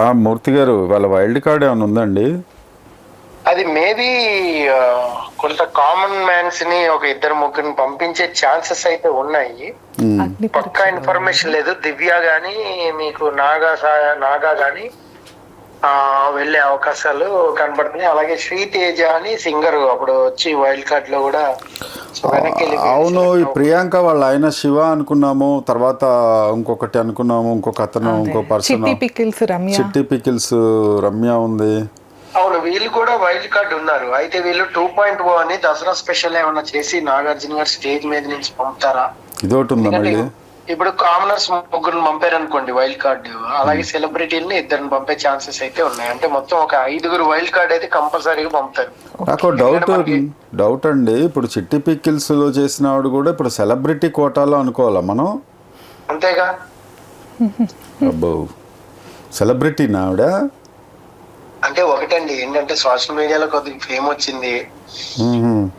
ఆ మూర్తి గారు వాళ్ళ వైల్డ్ కార్డ్ ఏమైనా ఉందండి? అది మేబీ కొంత కామన్ మ్యాన్స్ని ఒక ఇద్దరు ముగ్గురిని పంపించే ఛాన్సెస్ అయితే ఉన్నాయి. పక్కా ఇన్ఫర్మేషన్ లేదు. దివ్య గాని మీకు నాగా నాగా గాని వెళ్ళే అవకాశాలు కనబడుతున్నాయి. అలాగే శ్రీతేజ అని సింగర్ అప్పుడు వచ్చి వైల్డ్ కార్డ్లో కూడా అవును ఈ ప్రియాంక వాళ్ళ ఆయన శివ అనుకున్నాము తర్వాత ఇంకొకటి అనుకున్నాము ఇంకొక అతను ఇంకో పర్సన్ చిట్టి పికిల్స్ రమ్య. చిట్టి పికిల్స్ రమ్య ఉంది. అవును వీళ్ళు కూడా వైల్డ్ కార్డ్ ఉన్నారు. అయితే వీళ్ళు టూ పాయింట్ ఓ అని దసరా స్పెషల్ ఏమన్నా చేసి నాగార్జున గారు స్టేజ్ మీద నుంచి పంపుతారా? ఇదొకటి ఉందా మళ్ళీ? ఇప్పుడు కామనర్స్ ముగ్గురు పంపారు అనుకోండి వైల్డ్ కార్డ్ అలాగే సెలబ్రిటీని ఇద్దరిని పంపే ఛాన్సెస్ అయితే ఉన్నాయి. అంటే మొత్తం ఒక ఐదుగురు వైల్డ్ కార్డ్ అయితే కంపల్సరీగా పంపుతారు. నాకు డౌట్ డౌట్ అండి. ఇప్పుడు చిట్టి పికిల్స్లో చేసిన ఆవిడ కూడా ఇప్పుడు సెలబ్రిటీ కోటాలో అనుకోవాలా మనం? అంతేగా? అబ్బో. సెలబ్రిటీనా ఆవిడ? అంటే ఒకటండి ఏంటంటే సోషల్ మీడియాలో కొద్దిగా ఫేమ్ వచ్చింది.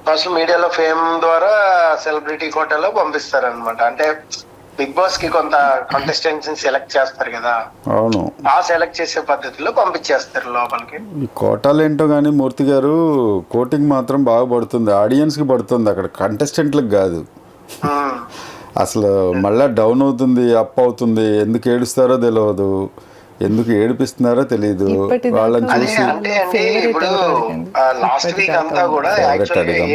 సోషల్ మీడియాలో ఫేమ్ ద్వారా సెలబ్రిటీ కోటాలో పంపిస్తారు అనమాట అంటే బిగ్ బాస్కి కొంత కంటెస్టెంట్స్ సెలెక్ట్ చేస్తారు కదా. అవును. ఆ సెలెక్ట్ చేసే పద్ధతిలో పంపించేస్తారు లోపలికి. ఈ కోటాలు ఏంటో కానీ మూర్తి గారు కోటింగ్ మాత్రం బాగా పడుతుంది. ఆడియన్స్కి పడుతుంది అక్కడ. కంటెస్టెంట్లకు కాదు. అసలు మళ్ళా డౌన్ అవుతుంది అప్ అవుతుంది. ఎందుకు ఏడుస్తారో తెలియదు ఎందుకు ఏడిపిస్తున్నారో తెలియదు వాళ్ళని చూసి ఇప్పుడు? లాస్ట్ వీక్ అంతా కూడా.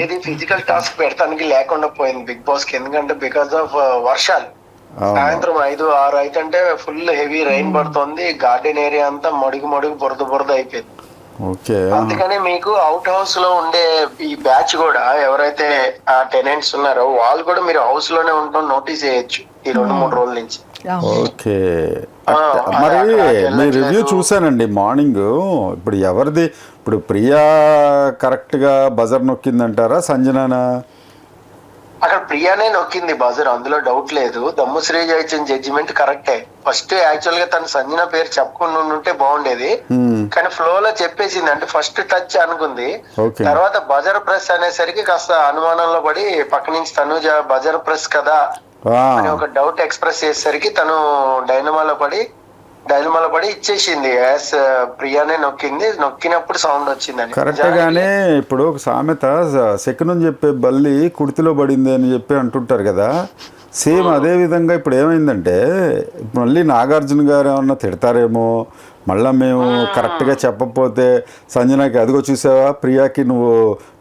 ఏది ఫిజికల్ టాస్క్ పెడతానికి లేకుండా పోయింది బిగ్ బాస్కి. ఎందుకంటే బికాస్ ఆఫ్ వర్షాలు. అవును. సాయంత్రం ఐదు ఆరు అయితే ఫుల్ హెవీ రైన్ పడుతుంది. గార్డెన్ ఏరియా అంతా మడుగు మడుగు బురద బురద అయిపోయింది. ఓకే. అందుకని మీకు అవుట్ హౌస్లో ఉండే ఈ బ్యాచ్ కూడా ఎవరైతే ఆ టెనెంట్స్ ఉన్నారో వాళ్ళు కూడా మీరు హౌస్లోనే ఉంటాం నోటీస్ చేయొచ్చు ఈ రెండు మూడు రోజుల నుంచి. ఓకే. మరి. మీ రివ్యూ చూసానండి మార్నింగ్. ఇప్పుడు ఎవరిది? ఇప్పుడు ప్రియా కరెక్ట్గా బజర్ నొక్కిందంటారా సంజనానా? అక్కడ ప్రియానే నొక్కింది బజర్ అందులో డౌట్ లేదు. దమ్ము శ్రీజ ఇచ్చిన జడ్జిమెంట్ కరెక్టే ఫస్ట్ యాక్చువల్గా తన సంజన పేరు చెప్పకుండా ఉంటే బాగుండేది. Hmm. కానీ ఫ్లో లో చెప్పేసింది అంటే ఫస్ట్ టచ్ అనుకుంది. తర్వాత బజర్ ప్రెస్ అనేసరికి కాస్త అనుమానంలో పడి పక్క నుంచి తనుజ బజర్ ప్రెస్ కదా ఆ, అని ఒక డౌట్ ఎక్స్ప్రెస్ చేసేసరికి తను డైనమాలో పడి డైనమాలో పడి ఇచ్చేసింది యాస్ ప్రియానే నొక్కింది. నొక్కినప్పుడు సౌండ్ వచ్చిందని. కరెక్టే గానీ ఇప్పుడు ఒక సామెత సెకండ్ చెప్పే బల్లి కుర్తిలో పడింది అని చెప్పి అంటుంటారు కదా. సేమ్ అదే విధంగా ఇప్పుడు ఏమైందంటే మళ్ళీ నాగార్జున గారు ఏమన్నా తిడతారేమో మళ్ళీ మేము కరెక్ట్గా చెప్పకపోతే సంజనాకి అదిగో చూసావా ప్రియాకి నువ్వు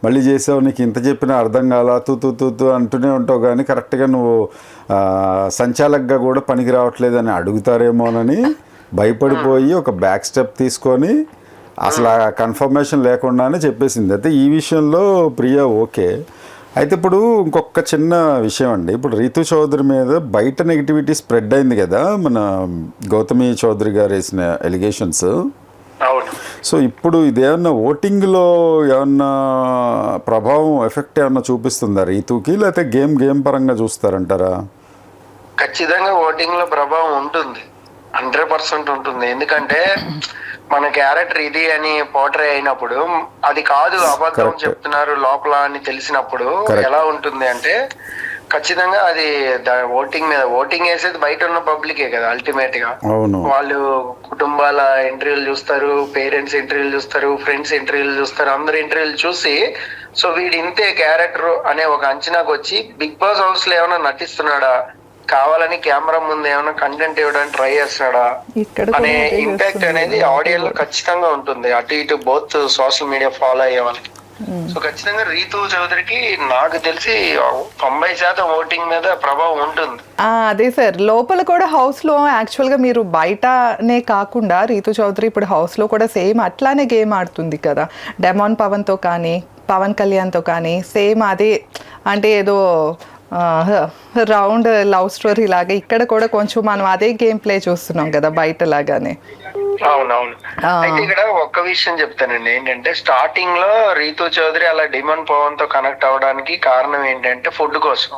మళ్ళీ చేసావు నీకు ఇంత చెప్పినా అర్థం కాలా తూ తూ తూ తూ అంటూనే ఉంటావు కానీ కరెక్ట్గా నువ్వు సంచాలకుగా కూడా పనికి రావట్లేదని అడుగుతారేమోనని భయపడిపోయి ఒక బ్యాక్ స్టెప్ తీసుకొని అసలు కన్ఫర్మేషన్ లేకుండానే చెప్పేసింది. అయితే ఈ విషయంలో ప్రియ ఓకే. అయితే ఇప్పుడు ఇంకొక చిన్న విషయం అండి. ఇప్పుడు రీతు చౌదరి మీద బయట నెగిటివిటీ స్ప్రెడ్ అయింది కదా మన గౌతమి చౌదరి గారు వేసిన ఎలిగేషన్స్ సో ఇప్పుడు ఇదేమన్నా ఓటింగ్లో ఏమన్నా ప్రభావం ఎఫెక్ట్ ఏమన్నా చూపిస్తుందా రీతుకి? లేకపోతే గేమ్ గేమ్ పరంగా చూస్తారంటారా? ఖచ్చితంగా ఓటింగ్లో ప్రభావం ఉంటుంది. హండ్రెడ్ పర్సెంట్ ఉంటుంది ఎందుకంటే మన క్యారెక్టర్ ఇది అని పోర్ట్రే అయినప్పుడు అది కాదు అబద్ధం. చెప్తున్నారు లోపల అని తెలిసినప్పుడు. ఎలా ఉంటుంది అంటే ఖచ్చితంగా అది ఓటింగ్ మీద ఓటింగ్ వేసేది బయట ఉన్న పబ్లికే కదా అల్టిమేట్గా వాళ్ళు కుటుంబాల ఇంటర్వ్యూలు చూస్తారు పేరెంట్స్ ఇంటర్వ్యూలు చూస్తారు ఫ్రెండ్స్ ఇంటర్వ్యూలు చూస్తారు అందరు ఇంటర్వ్యూలు చూసి సో వీడు ఇంతే క్యారెక్టర్ అనే ఒక అంచనాకు వచ్చి బిగ్ బాస్ హౌస్లో ఏమైనా నటిస్తున్నాడా కావాలని కెమెరా ముందు ఏమైనా కంటెంట్ ఇవ్వడానికి ట్రై కూడా అనే ఇంపాక్ట్. అనేది ఆడియో లో ఖచ్చితంగా ఉంటుంది. అటు ఇటు బోత్ సోషల్ మీడియా ఫాలో అయ్యే వాళ్ళకి. సో ఖచ్చితంగా రీతు చౌదరికి నాకు తెలిసి తొంభై శాతం ఓటింగ్ మీద ప్రభావం ఉంటుంది. అదే సార్. లోపల కూడా హౌస్లో యాక్చువల్గా మీరు బయటనే కాకుండా రీతు చౌదరి ఇప్పుడు హౌస్లో కూడా సేమ్ అట్లానే గేమ్ ఆడుతుంది కదా. డెమాన్ పవన్తో కానీ పవన్ కళ్యాణ్తో కానీ సేమ్ అదే అంటే ఏదో రౌండ్ లవ్ స్టోరీ లాగా. ఇక్కడ కూడా కొంచెం మనం అదే గేమ్ ప్లే చూస్తున్నాం కదా బయట లాగానే. అవునవును. అయితే ఇక్కడ ఒక్క విషయం చెప్తానండి. ఏంటంటే స్టార్టింగ్లో రీతు చౌదరి అలా డిమాండ్ పవన్తో కనెక్ట్ అవ్వడానికి కారణం ఏంటంటే ఫుడ్ కోసం.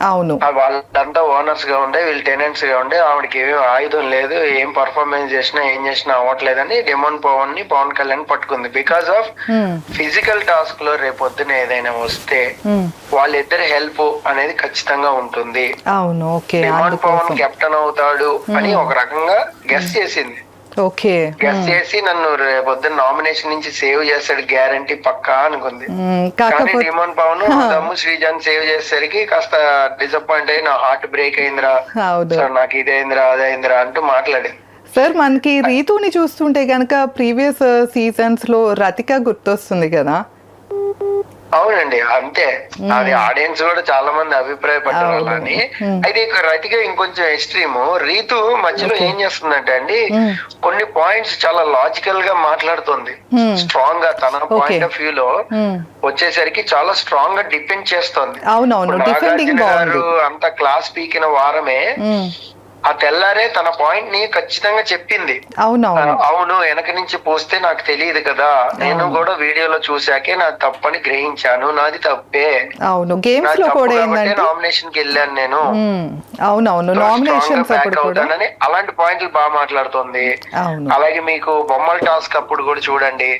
అవును. వాళ్ళంతా ఓనర్స్గా ఉండే వీళ్ళు టెనెంట్స్గా ఉండే ఆవిడకి ఏమీ ఆయుధం లేదు ఏం పర్ఫార్మెన్స్ చేసినా ఏం చేసినా అవ్వట్లేదని డిమాండ్ పవన్ని పవన్ కళ్యాణ్ పట్టుకుంది. బికాస్ ఆఫ్ ఫిజికల్ టాస్క్లో రేపొద్దున ఏదైనా వస్తే హ్మ్, వాళ్ళిద్దరి హెల్ప్ అనేది ఖచ్చితంగా ఉంటుంది. అవును ఓకే డిమాండ్ పవన్ కెప్టెన్ అవుతాడు అని ఒక రకంగా గెస్ చేసింది. ఓకే గెస్ చేసి నన్ను పొద్దున్న నామినేషన్ నుంచి సేవ్ చేస్తాడు గ్యారంటీ పక్కా అనుకుంది. మ్మ్, కానీ డిమోన్ పవన్ దమ్ము శ్రీజాన్ సేవ్ చేసేసరికి కాస్త డిసప్పాయింట్ అయ్యి నా హార్ట్ బ్రేక్ అయిందిరా. నాకు ఇదైందిరా అదైందిరా అంటూ మాట్లాడింది. సార్ మనకి రీతుని చూస్తుంటే కనుక ప్రీవియస్ సీజన్స్లో రతిక గుర్తొస్తుంది కదా? అవునండి అంతే. అది ఆడియన్స్ కూడా చాలా మంది అభిప్రాయపడ్డారు అలా అని. అయితే ఇక రతిగా ఇంకొంచెం ఎక్స్ట్రీమ్. రీతు మధ్యలో ఏం చేస్తుందంటే అండి కొన్ని పాయింట్స్ చాలా లాజికల్గా మాట్లాడుతుంది. స్ట్రాంగ్గా తన పాయింట్ ఆఫ్ వ్యూ లో. వచ్చేసరికి చాలా స్ట్రాంగ్గా డిపెండ్ చేస్తోంది. నాగార్జున గారు అంత క్లాస్ పీకిన వారమే. ఆ తెల్లారే తన పాయింట్ని ఖచ్చితంగా చెప్పింది. అవును వెనక నుంచి పోస్తే నాకు తెలియదు కదా. నేను కూడా వీడియోలో చూశాకే నా తప్పని గ్రహించాను. నాది తప్పే. అవును. గేమ్స్లో కూడా ఏంటంటే నామినేషన్కి వెళ్ళాను నేను. అవునవును. కూడా. అవుతానని అలాంటి పాయింట్లు బాగా మాట్లాడుతుంది. అలాగే మీకు బొమ్మల టాస్క్ అప్పుడు కూడా చూడండి.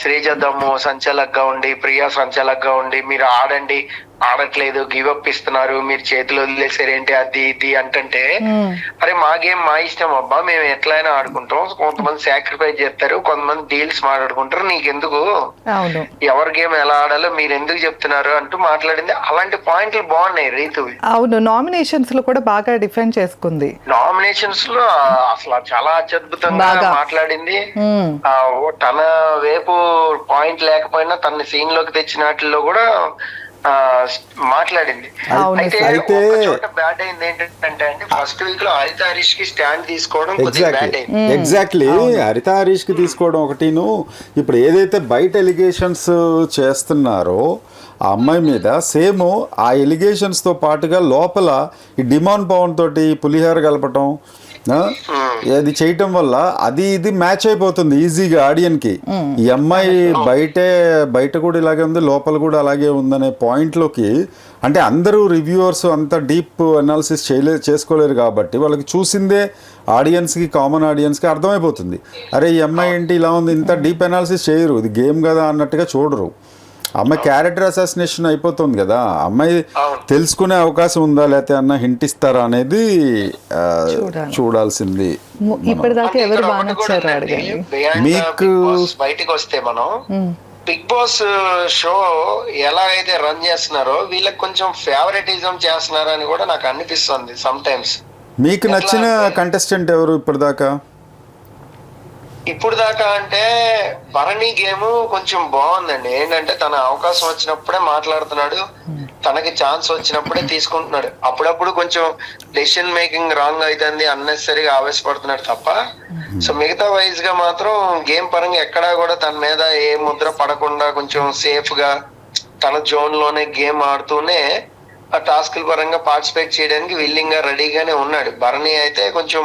శ్రీజ దమ్ము సంచలక్గా ఉండి ప్రియా సంచలక్గా ఉండి మీరు ఆడండి. ఆడట్లేదు గివ్ అప్ ఇస్తున్నారు మీరు చేతులు వదిలేసారేంటి అది ఇది అంటుంటే మ్మ్. అరే మా గేమ్ మా ఇష్టం అబ్బా మేము ఎట్లయినా ఆడుకుంటాం. కొంతమంది సాక్రిఫైస్ చేస్తారు కొంతమంది డీల్స్ మాట్లాడుకుంటారు. నీకెందుకు? ఎవరి గేమ్ ఎలా ఆడాలో మీరు ఎందుకు చెప్తున్నారు అంటూ మాట్లాడింది. అలాంటి పాయింట్లు బాగున్నాయి రీతువి అవును నామినేషన్స్లో కూడా బాగా డిఫెండ్ చేసుకుంది. నామినేషన్స్లో అసలు చాలా అత్యద్భుతంగా. మాట్లాడింది. ఓ తన వైపు పాయింట్ లేకపోయినా తన సీన్లోకి తెచ్చిన వాటిల్లో కూడా మాట్లాడింది. అవును. అయితే చోట బ్యాట్ అయింది ఏంటంటే అండి ఫస్ట్ వీక్లో హరిత హరీష్కి స్టాండ్ తీసుకోవడం ఎగ్జాక్ట్లీ ఎగ్జాక్ట్లీ హరిత హరీష్కి తీసుకోవడం ఒకటిను ఇప్పుడు ఏదైతే బయట ఎలిగేషన్స్ చేస్తున్నారో ఆ అమ్మాయి మీద సేమ్ ఆ ఎలిగేషన్స్తో పాటుగా లోపల ఈ డిమాండ్ పవన్ తోటి పులిహోర కలపటం అది చేయటం వల్ల అది ఇది మ్యాచ్ అయిపోతుంది ఈజీగా ఆడియన్కి. ఈ అమ్మాయి బయటే బయట కూడా ఇలాగే ఉంది లోపల కూడా అలాగే ఉందనే పాయింట్లోకి అంటే అందరూ రివ్యూవర్స్ అంత డీప్ అనాలిసిస్ చేయలే చేసుకోలేరు కాబట్టి వాళ్ళకి చూసిందే ఆడియన్స్కి కామన్ ఆడియన్స్కి అర్థమైపోతుంది. అరే ఈ అమ్మాయి ఏంటి ఇలా ఉంది ఇంత డీప్ అనాలిసిస్ చేయరు. ఇది గేమ్ కదా అన్నట్టుగా చూడరు. అమ్మాయి క్యారెక్టర్ అసాసినేషన్ అయిపోతుంది కదా. అమ్మాయి. తెలుసుకునే అవకాశం ఉందా? లేకపోతే అన్న హింట్ ఇస్తారా అనేది. చూడాల్సింది ఇప్పటిదాకా ఎవరు బాగా నచ్చారు మీకు- బయటికి వస్తే మనం. బిగ్ బాస్ షో ఎలా అయితే రన్ చేస్తున్నారో వీళ్ళకి కొంచెం ఫేవరెటిజం చేస్తున్నారు అని కూడా నాకు అనిపిస్తుంది సమ్ టైమ్స్ మీకు నచ్చిన కంటెస్టెంట్ ఎవరు ఇప్పటిదాకా? ఇప్పుడు దాకా అంటే భరణి గేమ్ కొంచెం బాగుందండి. ఏంటంటే తన అవకాశం వచ్చినప్పుడే మాట్లాడుతున్నాడు. తనకి ఛాన్స్ వచ్చినప్పుడే తీసుకుంటున్నాడు. అప్పుడప్పుడు కొంచెం డెసిషన్ మేకింగ్ రాంగ్ అవుతుంది అన్నెసరీగా ఆవేశపడుతున్నాడు తప్ప. సో మిగతా వైజ్గా మాత్రం గేమ్ పరంగా ఎక్కడా కూడా తన మీద ఏ ముద్ర పడకుండా కొంచెం సేఫ్గా తన జోన్లోనే గేమ్ ఆడుతూనే ఆ టాస్క్ పరంగా పార్టిసిపేట్ చేయడానికి విల్లింగ్గా రెడీగానే ఉన్నాడు. భరణి అయితే కొంచెం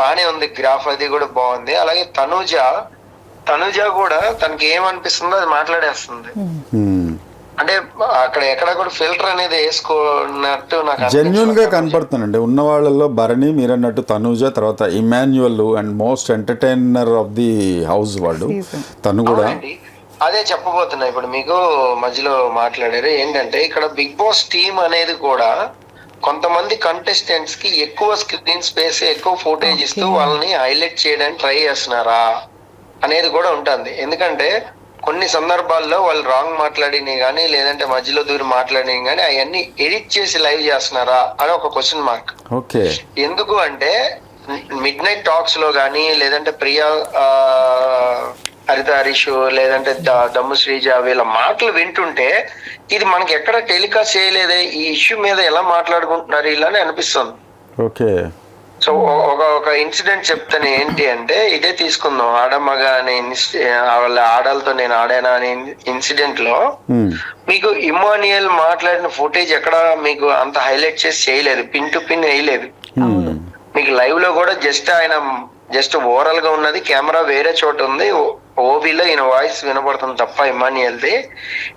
బానే ఉంది గ్రాఫ్ అది కూడా బాగుంది అలాగే తనుజ తనుజ కూడా తనకి ఏమనిపిస్తుందో అది మాట్లాడేస్తుంది. అంటే అక్కడ ఎక్కడ కూడా ఫిల్టర్ అనేది వేసుకున్నట్టు నాకు జెన్యున్గా. కనపడుతుందండి ఉన్న వాళ్ళల్లో భరణి మీరన్నట్టు తనూజ తర్వాత Emmanuel and most entertainer of the house Season. తను కూడా అదే చెప్పబోతున్నా ఇప్పుడు మీకు మధ్యలో మాట్లాడారు ఏంటంటే ఇక్కడ బిగ్ బాస్ టీమ్ అనేది కూడా కొంతమంది కంటెస్టెంట్స్కి ఎక్కువ స్క్రీన్ స్పేస్ ఎక్కువ ఫోటేజ్ ఇస్తూ వాళ్ళని హైలైట్ చేయడానికి ట్రై చేస్తున్నారా అనేది కూడా ఉంటుంది. ఎందుకంటే కొన్ని సందర్భాల్లో వాళ్ళు రాంగ్ మాట్లాడినవి కానీ లేదంటే మధ్యలో దూరి మాట్లాడినవి కానీ అవన్నీ ఎడిట్ చేసి లైవ్ చేస్తున్నారా అని ఒక క్వశ్చన్ మార్క్ ఓకే ఎందుకు అంటే మిడ్ నైట్ టాక్స్లో గానీ లేదంటే ప్రియా ఆ, హరిత హరీష్ లేదంటే దమ్ము శ్రీజ వీళ్ళ మాటలు వింటుంటే ఇది మనకి ఎక్కడ టెలికాస్ట్ చేయలేదే ఈ ఇష్యూ మీద ఎలా మాట్లాడుకుంటున్నారు ఇలా అని అనిపిస్తుంది ఓకే సో ఒక ఒక ఇన్సిడెంట్ చెప్తాను ఏంటి అంటే ఇదే తీసుకుందాం ఆడమ్మగా అనే వాళ్ళ ఆడాలతో నేను ఆడానా అనే ఇన్సిడెంట్లో. మీకు ఇమానియల్ మాట్లాడిన ఫుటేజ్ ఎక్కడ మీకు అంత హైలైట్ చేసి చేయలేదు పిన్ టు పిన్ వేయలేదు. మీకు లైవ్లో కూడా జస్ట్ ఆయన జస్ట్ ఓవరాల్గా ఉన్నది కెమెరా వేరే చోట ఉంది ఓబీలో ఈయన వాయిస్ వినపడుతుంది తప్ప ఇమానియల్ది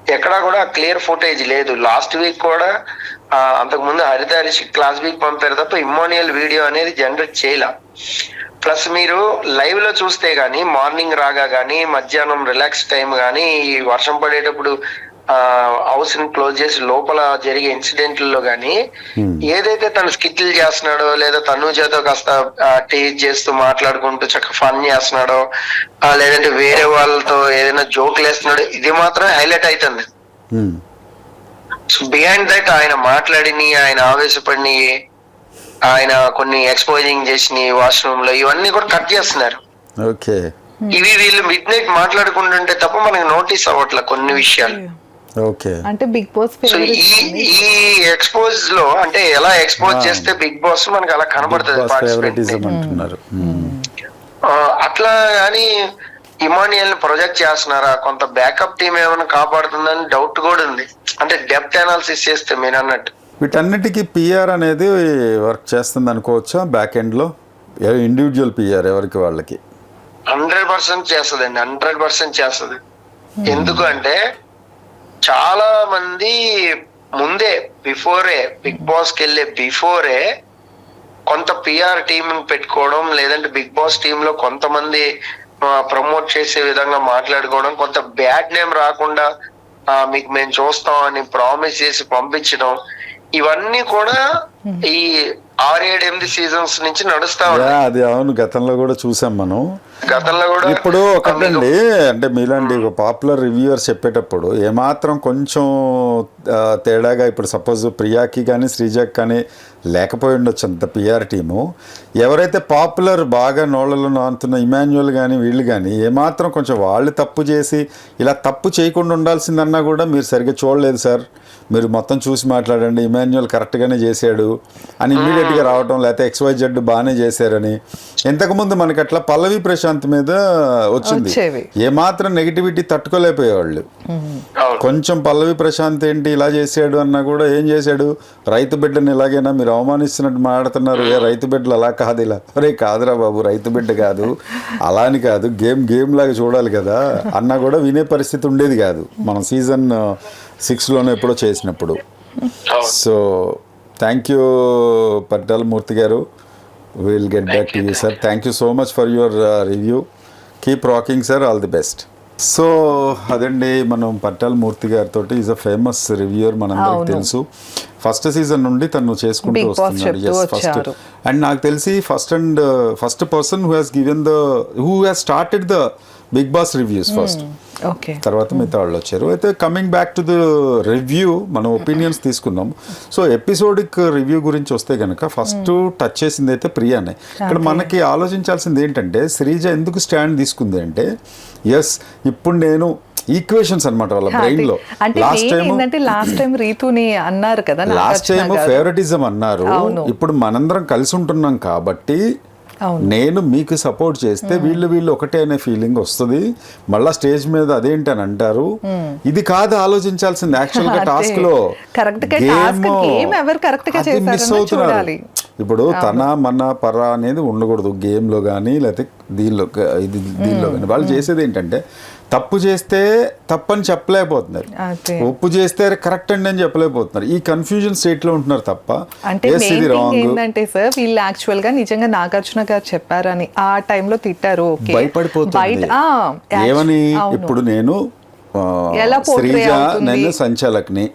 ఎక్కడా కూడా క్లియర్ ఫుటేజ్ లేదు. లాస్ట్ వీక్ కూడా అంతకుముందు హరితహరిషి క్లాస్ వీక్ పంపారు తప్ప ఇమానియల్ వీడియో అనేది జనరేట్ చేయలే. ప్లస్ మీరు లైవ్లో చూస్తే గానీ మార్నింగ్ రాగా గానీ మధ్యాహ్నం రిలాక్స్ టైం గానీ ఈ వర్షం పడేటప్పుడు హౌస్ని క్లోజ్ చేసి లోపల జరిగే ఇన్సిడెంట్లలో గానీ ఏదైతే తను స్కిట్లు చేస్తున్నాడో లేదా తనుజతో కాస్త టీచ్ చేస్తూ మాట్లాడుకుంటూ చక్కగా ఫన్ చేస్తున్నాడో ఆ, లేదంటే వేరే వాళ్ళతో ఏదైనా జోకులు వేస్తున్నాడో ఇది మాత్రం హైలైట్ అవుతుంది. సో బిహైండ్ దట్ ఆయన మాట్లాడిని ఆయన ఆవేశపడిని ఆయన కొన్ని ఎక్స్పోజింగ్ చేసిన వాష్రూమ్లో ఇవన్నీ కూడా కట్ చేస్తున్నారు. ఓకే. ఇవి వీళ్ళు మిడ్ నైట్ మాట్లాడుకుంటుంటే తప్ప మనకి నోటీస్ అవ్వట్లే కొన్ని విషయాలు. ఓకే. అంటే బిగ్ బాస్ సో ఈ ఈ ఎక్స్పోజ్లో అంటే ఎలా ఎక్స్పోజ్ చేస్తే బిగ్ బాస్ మనకి అలా కనబడుతుంది. ఫేవరెటిజం అంటున్నారు ఉమ్. ఆ, అట్లా కానీ ఇమానియల్ ప్రొజెక్ట్ చేస్తున్నారా? కొంత బ్యాకప్ టీం ఏమైనా కాపాడుతుందని డౌట్ కూడా ఉంది. అంటే డెప్త్ అనాలిసిస్ చేస్తే మీరు అన్నట్టు. వీటన్నిటికీ పిఆర్ అనేది వర్క్ చేస్తుంది అనుకోవచ్చా బ్యాక్ ఎండ్లో ఇండివిజువల్ పిఆర్ ఎవరికి వాళ్ళకి? హండ్రెడ్ పర్సెంట్ చేస్తుందండి హండ్రెడ్ పర్సెంట్ చేస్తుంది. ఎందుకు అంటే చాలా మంది ముందే బిఫోరే బిగ్ బాస్కి వెళ్ళే బిఫోరే కొంత పిఆర్ టీమ్ పెట్టుకోవడం లేదంటే బిగ్ బాస్ టీమ్లో కొంతమంది ప్రమోట్ చేసే విధంగా మాట్లాడుకోవడం కొంత బ్యాడ్ నేమ్ రాకుండా ఆ, మీకు మేము చూస్తాం అని ప్రామిస్ చేసి పంపించడం ఇవన్నీ కూడా ఈ ఆరు ఏడు ఎనిమిది సీజన్స్ నుంచి నడుస్తా అది అవును. గతంలో కూడా చూసాం మనం. గతంలో కూడా ఇప్పుడు ఒకటండి అంటే మీలాంటి ఒక పాపులర్ రివ్యూవర్స్ చెప్పేటప్పుడు ఏమాత్రం కొంచెం తేడాగా ఇప్పుడు సపోజ్ ప్రియాకి కానీ శ్రీజాకి కానీ లేకపోయి ఉండొచ్చు అంత పిఆర్ టీము ఎవరైతే పాపులర్ బాగా నోళ్ళలో నానుతున్న ఇమాన్యువల్ కానీ వీళ్ళు కానీ ఏమాత్రం కొంచెం వాళ్ళు తప్పు చేసి ఇలా తప్పు చేయకుండా ఉండాల్సిందన్నా కూడా మీరు సరిగ్గా చూడలేదు సార్. మీరు మొత్తం చూసి మాట్లాడండి ఇమాన్యువల్ కరెక్ట్గానే చేశాడు అని ఇమీడియట్గా రావటం లేకపోతే ఎక్స్వై జెడ్ బాగానే చేశారని. ఇంతకుముందు మనకి అట్లా పల్లవి ప్రశాంత్ మీద వచ్చింది. ఏమాత్రం నెగిటివిటీ తట్టుకోలేకపోయేవాళ్ళు. కొంచెం పల్లవి ప్రశాంత్ ఏంటి ఇలా చేశాడు అన్నా కూడా ఏం చేశాడు? రైతు బిడ్డని ఇలాగైనా మీరు అవమానిస్తున్నట్టు మాట్లాడుతున్నారు. ఏ రైతు బిడ్డలు అలా కాదు ఇలా. అరే కాదురా బాబు రైతు బిడ్డ కాదు. అలా అని కాదు. గేమ్ గేమ్ లాగా చూడాలి కదా. అన్నా కూడా వినే పరిస్థితి ఉండేది కాదు. మనం సీజన్ సిక్స్లోనే ఎప్పుడో చేసినప్పుడు. So thank you Pattala Murthy గారు. Will get back to you sir thank you so much for your review keep rocking sir all the best so అదండి మనం పట్టాల మూర్తి గారితో ఈజ్ అ ఫేమస్ రివ్యూయర్ మనందరికి. తెలుసు. ఫస్ట్ సీజన్ నుండి తను చేసుకుంటూ Big Boss వస్తున్నాడు. Yes first. అండ్ నాకు తెలిసి first and first person who has given the who has started the Bigg Boss reviews first okay. తర్వాత మిగతా వాళ్ళు వచ్చారు. అయితే coming back to the review మనం ఒపీనియన్స్ తీసుకుందాం సో ఎపిసోడిక్ రివ్యూ గురించి వస్తే కనుక ఫస్ట్ టచ్ చేసింది అయితే ప్రియానే ఇక్కడ మనకి ఆలోచించాల్సింది ఏంటంటే శ్రీజ ఎందుకు స్టాండ్ తీసుకుంది అంటే ఎస్ ఇప్పుడు నేను ఈక్వేషన్స్ అన్నమాట వాళ్ళ బ్రెయిన్లో. లాస్ట్ టైం ఏంటంటే లాస్ట్ టైం రీతుని అన్నారు కదా లాస్ట్ టైం. ఫేవరెటిజం అన్నారు. ఇప్పుడు మనందరం కలిసి ఉంటున్నాం కాబట్టి. నేను మీకు సపోర్ట్ చేస్తే వీళ్ళు వీళ్ళు ఒకటే అనే ఫీలింగ్ వస్తుంది. మళ్ళా స్టేజ్ మీద అదేంటి అని అంటారు. ఇది కాదు ఆలోచించాల్సింది యాక్చువల్గా. టాస్క్లో. మిస్ అవుతున్నారు. ఇప్పుడు తన మన పర అనేది ఉండకూడదు. గేమ్లో కానీ లేకపోతే దీనిలో ఇది దీనిలో కానీ వాళ్ళు చేసేది ఏంటంటే తప్పు చేస్తే తప్పని చెప్పలేకపోతున్నారు. ఒప్పు చేస్తే కరెక్ట్ అండి అని చెప్పలేకపోతున్నారు. ఈ కన్ఫ్యూజన్ స్టేట్లో ఉంటున్నారు తప్ప అంటే ఏంటంటే సార్ వీళ్ళు యాక్చువల్గా నిజంగా నాగార్జున గారు చెప్పారని ఆ టైంలో తిట్టారు భయపడిపోతుంది. ఏమని. ఇప్పుడు నేను శ్రీజ? నేను సంచాలక్ని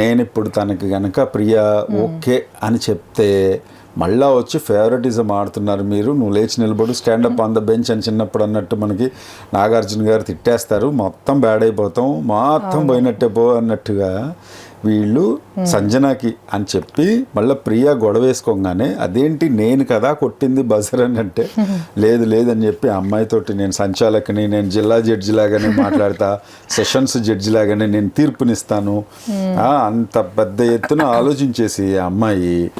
నేను ఇప్పుడు తనకి గనక ప్రియా ఓకే అని చెప్తే మళ్ళా వచ్చి ఫేవరెటిజం ఆడుతున్నారు మీరు. నువ్వు లేచి నిలబడు స్టాండప్ ఆన్ ద బెంచ్ అని చిన్నప్పుడు అన్నట్టు మనకి నాగార్జున గారు తిట్టేస్తారు. మొత్తం బ్యాడ్ అయిపోతాం మొత్తం పోయినట్టే పో అన్నట్టుగా వీళ్ళు సంజనాకి అని చెప్పి మళ్ళీ ప్రియా గొడవ వేసుకోగానే అదేంటి నేను కదా కొట్టింది బజర్ అని అంటే లేదు లేదని చెప్పి అమ్మాయితోటి నేను సంచాలకుని నేను జిల్లా జడ్జి లాగానే మాట్లాడతా సెషన్స్ జడ్జి లాగానే నేను తీర్పునిస్తాను. అంత పెద్ద ఎత్తున ఆలోచించేసి అమ్మాయి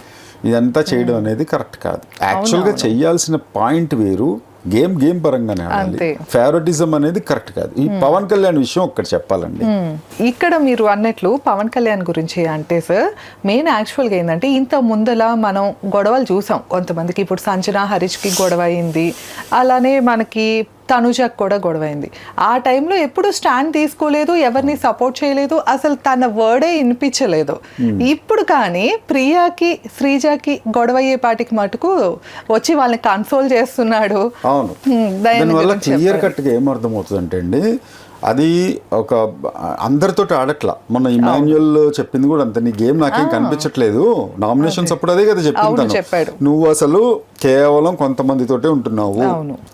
ఇదంతా చేయడం అనేది కరెక్ట్ కాదు. యాక్చువల్గా చెయ్యాల్సిన పాయింట్ వేరు గేమ్ గేమ్ పరంగానే ఆడాలి. ఫేవరెటిజం అనేది కరెక్ట్ కాదు. ఈ పవన్ కళ్యాణ్ విషయం ఒక్కటి చెప్పాలండి. మ్మ్. ఇక్కడ మీరు అన్నట్లు పవన్ కళ్యాణ్ గురించి అంటే సార్ మెయిన్ యాక్చువల్గా ఏంటంటే ఇంత ముందల మనం గొడవలు చూసాం. కొంతమందికి ఇప్పుడు సంజన హరీష్కి గొడవ అయింది. అలానే మనకి తనుజకు కూడా గొడవ అయింది ఆ టైంలో ఎప్పుడు స్టాండ్ తీసుకోలేదు ఎవరిని సపోర్ట్ చేయలేదు అసలు తన వర్డే వినిపించలేదు. ఇప్పుడు కానీ ప్రియాకి శ్రీజాకి గొడవ అయ్యే పాటికి మటుకు వచ్చి వాళ్ళని కన్సోల్ చేస్తున్నాడు. అవును. దానివల్ల క్లియర్. కట్గా ఏమర్థమవుతుంది అంటే అండి అది ఒక అందరితోటి ఆడట్లా. మొన్న ఇమాన్యుయల్ చెప్పింది కూడా అంత నీ గేమ్ నాకేం కనిపించట్లేదు. నామినేషన్స్ అప్పుడు అదే కదా చెప్పింది. నువ్వు అసలు కేవలం కొంతమందితోటే ఉంటున్నావు.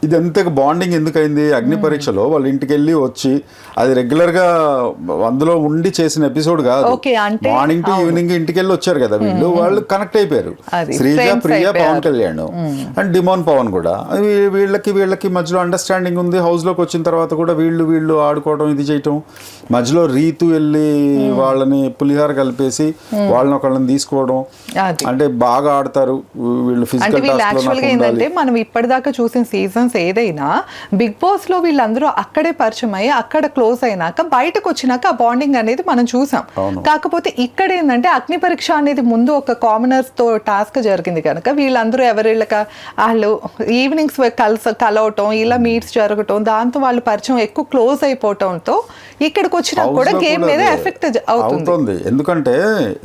ఇది ఎంత బాండింగ్ ఎందుకైంది? అగ్ని పరీక్షలో వాళ్ళ ఇంటికి వెళ్ళి వచ్చి అది రెగ్యులర్గా అందులో ఉండి చేసిన ఎపిసోడ్ కాదు. మార్నింగ్ టు ఈవినింగ్ ఇంటికి వెళ్ళి వచ్చారు కదా వీళ్ళు. వాళ్ళు కనెక్ట్ అయిపోయారు. శ్రీజ ప్రియ పవన్. కళ్యాణ్. అండ్ డిమోన్ పవన్ కూడా. వీళ్ళకి వీళ్ళకి మధ్యలో అండర్స్టాండింగ్ ఉంది. హౌస్లోకి వచ్చిన తర్వాత కూడా వీళ్ళు వీళ్ళు ఆడుకోవడం ఇది చేయటం. మధ్యలో రీతు వెళ్ళి వాళ్ళని పులిహార కలిపేసి వాళ్ళని ఒకళ్ళని తీసుకోవడం. అంటే బాగా ఆడతారు వీళ్ళు ఫిజికల్ వీళ్ళు టాస్క్లో యాక్చువల్గా నాకు ఉండాలి ఏంటంటే మనం ఇప్పటిదాకా చూసిన సీజన్స్ ఏదైనా బిగ్ బాస్లో వీళ్ళందరూ అక్కడే పరిచయం అయ్యి అక్కడ క్లోజ్ అయినాక బయటకు వచ్చినాక ఆ బాండింగ్ అనేది మనం చూసాం. కాకపోతే ఇక్కడ ఏంటంటే అగ్ని పరీక్ష అనేది ముందు ఒక కామనర్స్తో టాస్క్ జరిగింది కనుక వీళ్ళందరూ ఎవరిళ్ళక వాళ్ళు ఈవినింగ్స్ కలస కలవటం ఇలా మీట్స్ జరగటం దాంతో వాళ్ళు పరిచయం ఎక్కువ క్లోజ్ అయిపోవటంతో ఇక్కడికి వచ్చినా కూడా గేమ్ మీద. ఎఫెక్ట్ అవుతుంది. ఎందుకంటే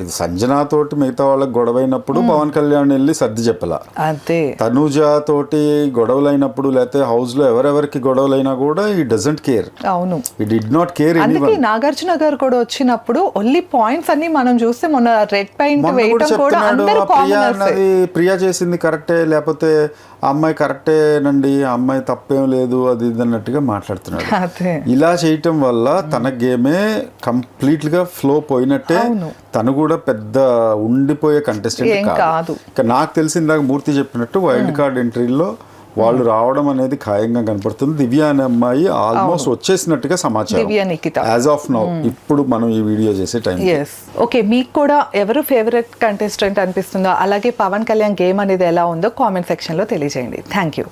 ఇది సంజన తోటి మిగతా వాళ్ళకి గొడవైనప్పుడు పవన్ కళ్యాణ్ వెళ్ళి సర్ది చెప్పలా. అదే తనూజ తోటి గొడవలైనప్పుడు లేకపోతే హౌస్లో ఎవరెవరికి గొడవలైనా కూడా ఈ డజంట్ కేర్ అవును. ఈ డిడ్ నాట్ కేర్ అందుకే నాగార్జున గారు కూడా వచ్చినప్పుడు ఓన్లీ పాయింట్స్ అన్ని మనం చూస్తే మొన్న రెడ్ పెయింట్ మొన్న కూడా అందరూ ఆ ప్రియా చేసింది కరెక్టే లేకపోతే అమ్మాయి కరెక్టేనండి ఆ అమ్మాయి తప్పేం లేదు అది ఇది అన్నట్టుగా మాట్లాడుతున్నాడు. అదే. ఇలా చేయటం వల్ల తన గేమే కంప్లీట్గా ఫ్లో పోయినట్టే. తను కూడా పెద్ద ఉండిపోయే కంటెస్టెంట్ కాదు. నాకు తెలిసిందాక మూర్తి చెప్పినట్టు వైల్డ్ కార్డ్ ఎంట్రీలో వాళ్ళు రావడం అనేది ఖాయంగా కనపడుతుంది. దివ్య అనే అమ్మాయి ఆల్మోస్ట్ వచ్చేసినట్టుగా సమాచారం. Divya Nikhita. As of now ఇప్పుడు మనం ఈ వీడియో చేసే టైం ఓకే మీకు కూడా ఎవరు ఫేవరెట్ కంటెస్టెంట్ అనిపిస్తుందో అలాగే పవన్ కళ్యాణ్ గేమ్ అనేది ఎలా ఉందో కామెంట్ సెక్షన్లో తెలియజేయండి. Thank you